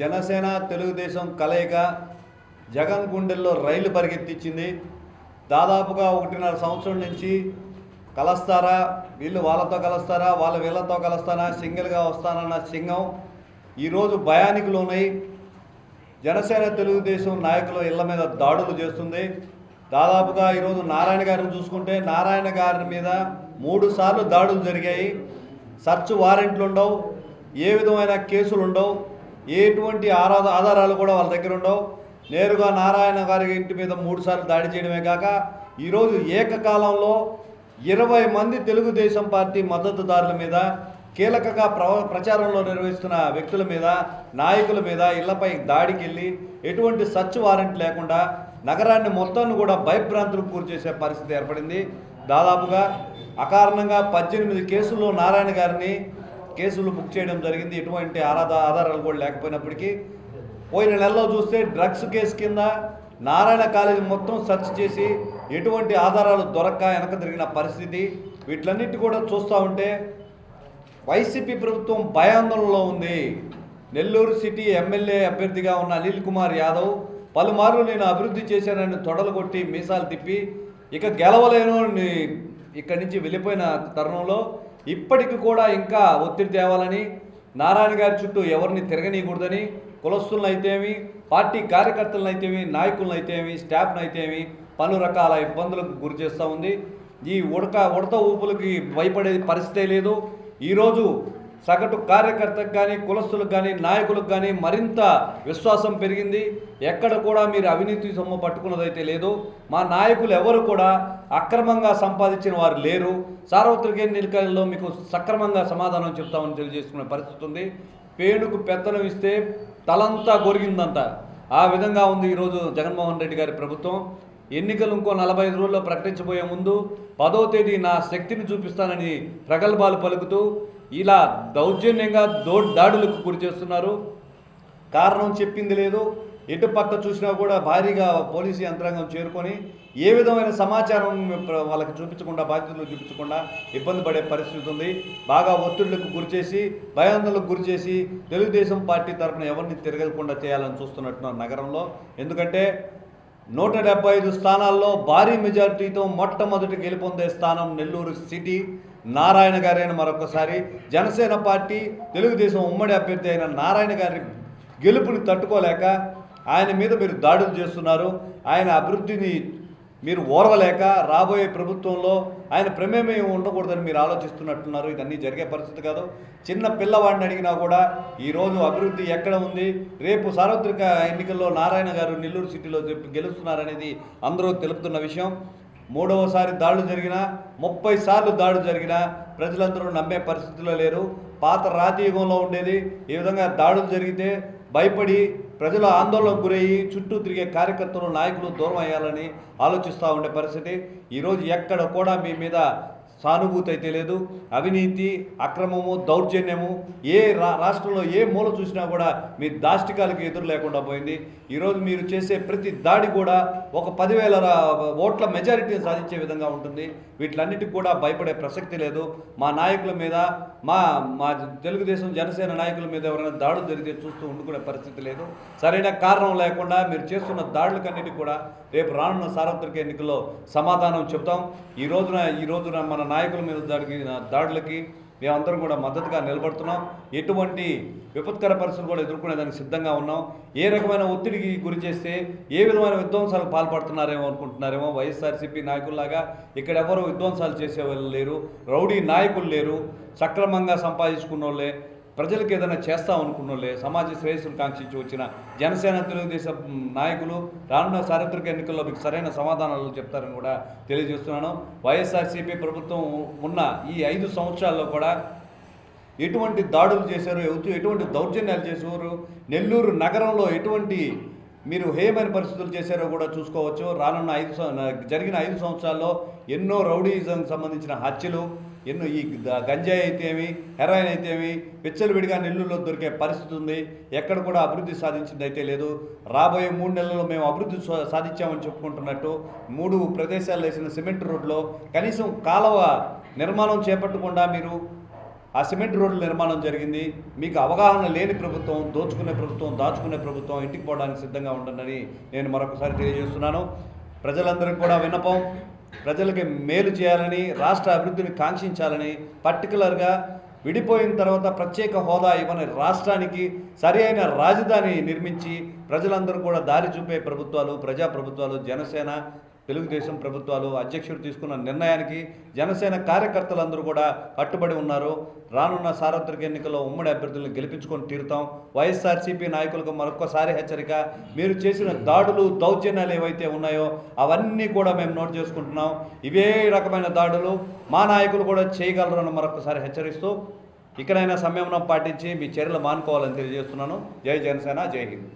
జనసేన తెలుగుదేశం కలయిక జగన్ గుండెల్లో రైలు పరిగెత్తించింది దాదాపుగా ఒకటిన్నర సంవత్సరం నుంచి కలుస్తారా? వీళ్ళు వాళ్ళతో కలుస్తారా? వాళ్ళ వీళ్ళతో కలుస్తానా సింగిల్గా వస్తానన్న సింగం ఈరోజు భయానికి లోనై జనసేన తెలుగుదేశం నాయకుల ఇళ్ళ మీద దాడులు చేస్తుంది. దాదాపుగా ఈరోజు నారాయణ గారిని చూసుకుంటే నారాయణ గారి మీద మూడు సార్లు దాడులు జరిగాయి. సర్చ్ వారెంట్లు ఉండవు. ఏ విధమైన కేసులు ఉండవు. ఎటువంటి ఆరాధ ఆధారాలు కూడా వాళ్ళ దగ్గర ఉండవు. నేరుగా నారాయణ గారి ఇంటి మీద మూడుసార్లు దాడి చేయడమే కాక ఈరోజు ఏకకాలంలో ఇరవై మంది తెలుగుదేశం పార్టీ మద్దతుదారుల మీద కీలకగా ప్ర ప్రచారంలో నిర్వహిస్తున్న వ్యక్తుల మీద నాయకుల మీద ఇళ్ళపై దాడికి వెళ్ళి ఎటువంటి సచ్ వారెంట్ లేకుండా నగరాన్ని మొత్తాన్ని కూడా భయభ్రాంతులకు గురిచేసే పరిస్థితి ఏర్పడింది. దాదాపుగా అకారణంగా పద్దెనిమిది కేసుల్లో నారాయణ గారిని కేసులు బుక్ చేయడం జరిగింది. ఎటువంటి ఆరాధ ఆధారాలు కూడా లేకపోయినప్పటికీ పోయిన నెలలో చూస్తే డ్రగ్స్ కేసు కింద నారాయణ కాలేజీ మొత్తం సెర్చ్ చేసి ఎటువంటి ఆధారాలు దొరక్క వెనక తిరిగిన పరిస్థితి. వీటిలన్నిటి కూడా చూస్తూ ఉంటే వైసీపీ ప్రభుత్వం భయాందోళనలో ఉంది. నెల్లూరు సిటీ ఎమ్మెల్యే అభ్యర్థిగా ఉన్న అనిల్ కుమార్ యాదవ్ పలుమార్లు నేను అభివృద్ధి చేశానని తొడలు కొట్టి మీసాలు తిప్పి ఇక గెలవలేను ఇక్కడి నుంచి వెళ్ళిపోయిన తరుణంలో ఇప్పటికి కూడా ఇంకా ఒత్తిడి తేవాలని నారాయణ గారి చుట్టూ ఎవరిని తిరగనీయకూడదని కులస్తులను అయితేమి పార్టీ కార్యకర్తలను అయితేమి నాయకులను అయితేమి స్టాఫ్ను అయితేమి పలు రకాల ఇబ్బందులకు గురి చేస్తూ ఉంది. ఈ ఉడక ఉడత ఊపులకి భయపడే పరిస్థితే లేదు. ఈరోజు సగటు కార్యకర్తకు కానీ కులస్తులకు కానీ నాయకులకు కానీ మరింత విశ్వాసం పెరిగింది. ఎక్కడ కూడా మీరు అవినీతి సొమ్ము పట్టుకున్నదైతే లేదు. మా నాయకులు ఎవరు కూడా అక్రమంగా సంపాదించిన వారు లేరు. సార్వత్రిక ఎన్నికల్లో మీకు సక్రమంగా సమాధానం చెప్తామని తెలియజేసుకునే పరిస్థితి ఉంది. పేనుకు పెత్తనం ఇస్తే తలంతా గొరిగిందంట. ఆ విధంగా ఉంది ఈరోజు జగన్మోహన్ రెడ్డి గారి ప్రభుత్వం. ఎన్నికలు ఇంకో నలభై ఐదు రోజుల్లో ప్రకటించబోయే ముందు పదో తేదీ నా శక్తిని చూపిస్తానని ప్రగల్భాలు పలుకుతూ ఇలా దౌర్జన్యంగా దో దాడులకు గురి చేస్తున్నారు. కారణం చెప్పింది లేదు. ఎటు పక్క చూసినా కూడా భారీగా పోలీసు యంత్రాంగం చేరుకొని ఏ విధమైన సమాచారం వాళ్ళకి చూపించకుండా బాధ్యతలు చూపించకుండా ఇబ్బంది పడే పరిస్థితి ఉంది. బాగా ఒత్తిళ్ళకు గురిచేసి భయాందోళనకు గురిచేసి తెలుగుదేశం పార్టీ తరఫున ఎవరిని తిరగకుండా చేయాలని చూస్తున్నట్టున్నారు నగరంలో. ఎందుకంటే నూట డెబ్బై ఐదు స్థానాల్లో భారీ మెజారిటీతో మొట్టమొదటి గెలుపొందే స్థానం నెల్లూరు సిటీ. నారాయణ గారైన మరొకసారి జనసేన పార్టీ తెలుగుదేశం ఉమ్మడి అభ్యర్థి అయిన నారాయణ గారి గెలుపుని తట్టుకోలేక ఆయన మీద మీరు దాడులు చేస్తున్నారు. ఆయన అభివృద్ధిని మీరు ఓర్వలేక రాబోయే ప్రభుత్వంలో ఆయన ప్రమేయం ఉండకూడదని మీరు ఆలోచిస్తున్నట్టున్నారు. ఇదన్నీ జరిగే పరిస్థితి కాదు. చిన్న పిల్లవాడిని అడిగినా కూడా ఈరోజు అభివృద్ధి ఎక్కడ ఉంది? రేపు సార్వత్రిక ఎన్నికల్లో నారాయణ గారు నెల్లూరు సిటీలో గెలుస్తున్నారనేది అందరూ తెలుపుతున్న విషయం. మూడవసారి దాడులు జరిగినా ముప్పై సార్లు దాడులు జరిగినా ప్రజలందరూ నమ్మే పరిస్థితిలో లేరు. పాత రాతీయుగంలో ఉండేది. ఈ విధంగా దాడులు జరిగితే భయపడి ప్రజలు ఆందోళనకు గురయ్యి చుట్టూ తిరిగే కార్యకర్తలు నాయకులు దూరం అయ్యాలని ఆలోచిస్తూ ఉండే పరిస్థితి. ఈరోజు ఎక్కడ కూడా మీ మీద సానుభూతి అయితే లేదు అవినీతి అక్రమము దౌర్జన్యము ఏ రా రాష్ట్రంలో ఏ మూల చూసినా కూడా మీ దాష్టికాలకు ఎదురు లేకుండా పోయింది. ఈరోజు మీరు చేసే ప్రతి దాడి కూడా ఒక పదివేల ఓట్ల మెజారిటీని సాధించే విధంగా ఉంటుంది. వీటిలన్నిటికి కూడా భయపడే ప్రసక్తి లేదు. మా నాయకుల మీద మా మా తెలుగుదేశం జనసేన నాయకుల మీద ఎవరైనా దాడులు జరిగితే చూస్తూ ఉండుకునే పరిస్థితి లేదు. సరైన కారణం లేకుండా మీరు చేస్తున్న దాడులకన్నిటికీ కూడా రేపు రానున్న సార్వత్రిక ఎన్నికల్లో సమాధానం చెప్తాం ఈ రోజున ఈ రోజున మన నాయకుల మీద జరిగిన దాడులకి మేమందరం కూడా మద్దతుగా నిలబడుతున్నాం. ఎటువంటి విపత్కర పరిస్థితులు కూడా ఎదుర్కొనేదానికి సిద్ధంగా ఉన్నాం. ఏ రకమైన ఒత్తిడికి గురి చేస్తే ఏ విధమైన విధ్వంసాలకు పాల్పడుతున్నారేమో అనుకుంటున్నారేమో వైఎస్ఆర్సీపీ నాయకుల్లాగా ఇక్కడ ఎవరు విధ్వంసాలు చేసే వాళ్ళు లేరు రౌడీ నాయకులు లేరు సక్రమంగా సంపాదించుకున్న వాళ్ళే ప్రజలకు ఏదైనా చేస్తాం అనుకున్నోళ్ళే సమాజ శ్రేయస్సును కాంక్షించి వచ్చిన జనసేన తెలుగుదేశం నాయకులు రానున్న సార్వత్రిక ఎన్నికల్లో మీకు సరైన సమాధానాలు చెప్తారని కూడా తెలియజేస్తున్నాను. వైఎస్ఆర్సీపీ ప్రభుత్వం ఉన్న ఈ ఐదు సంవత్సరాల్లో కూడా ఎటువంటి దాడులు చేశారు ఎటువంటి దౌర్జన్యాలు చేశారు నెల్లూరు నగరంలో ఎటువంటి మీరు హేయమైన పరిస్థితులు చేశారో కూడా చూసుకోవచ్చు. రానున్న ఐదు జరిగిన ఐదు సంవత్సరాల్లో ఎన్నో రౌడీజం సంబంధించిన హత్యలు ఎన్నో ఈ గ- గంజాయి అయితేమి హెరాయిన్ అయితేమి విచ్చలవిడిగా నెల్లూరులో దొరికే పరిస్థితి ఉంది. ఎక్కడ కూడా అభివృద్ధి సాధించింది అయితే లేదు. రాబోయే మూడు నెలల్లో మేము అభివృద్ధి సా- సాధించామని చెప్పుకుంటున్నట్టు మూడు ప్రదేశాలు వేసిన సిమెంట్ రోడ్లో కనీసం కాలువ నిర్మాణం చేపట్టకుండా మీరు ఆ సిమెంట్ రోడ్ల నిర్మాణం జరిగింది. మీకు అవగాహన లేని ప్రభుత్వం దోచుకునే ప్రభుత్వం దాచుకునే ప్రభుత్వం ఇంటికి పోవడానికి సిద్ధంగా ఉంటుందని నేను మరొకసారి తెలియజేస్తున్నాను. ప్రజలందరికీ కూడా విన్నపం. ప్రజలకి మేలు చేయాలని రాష్ట్ర అభివృద్ధిని కాంక్షించాలని పర్టికులర్గా విడిపోయిన తర్వాత ప్రత్యేక హోదా ఇవ్వని రాష్ట్రానికి సరి అయిన రాజధాని నిర్మించి ప్రజలందరూ కూడా దారి చూపే ప్రభుత్వాలు ప్రజా ప్రభుత్వాలు జనసేన తెలుగుదేశం ప్రభుత్వాలు అధ్యక్షుడు తీసుకున్న నిర్ణయానికి జనసేన కార్యకర్తలందరూ కూడా కట్టుబడి ఉన్నారు. రానున్న సార్వత్రిక ఎన్నికల్లో ఉమ్మడి అభ్యర్థులను గెలిపించుకొని తీరుతాం. వైఎస్ఆర్సీపీ నాయకులకు మరొకసారి హెచ్చరిక మీరు చేసిన దాడులు దౌర్జన్యాలు ఏవైతే ఉన్నాయో అవన్నీ కూడా మేము నోట్ చేసుకుంటున్నాం. ఇవే రకమైన దాడులు మా నాయకులు కూడా చేయగలరని మరొకసారి హెచ్చరిస్తూ ఇక్కడైనా సంయమనం పాటించి మీ చర్యలు మానుకోవాలని తెలియజేస్తున్నాను. జై జనసేన జై హింద్.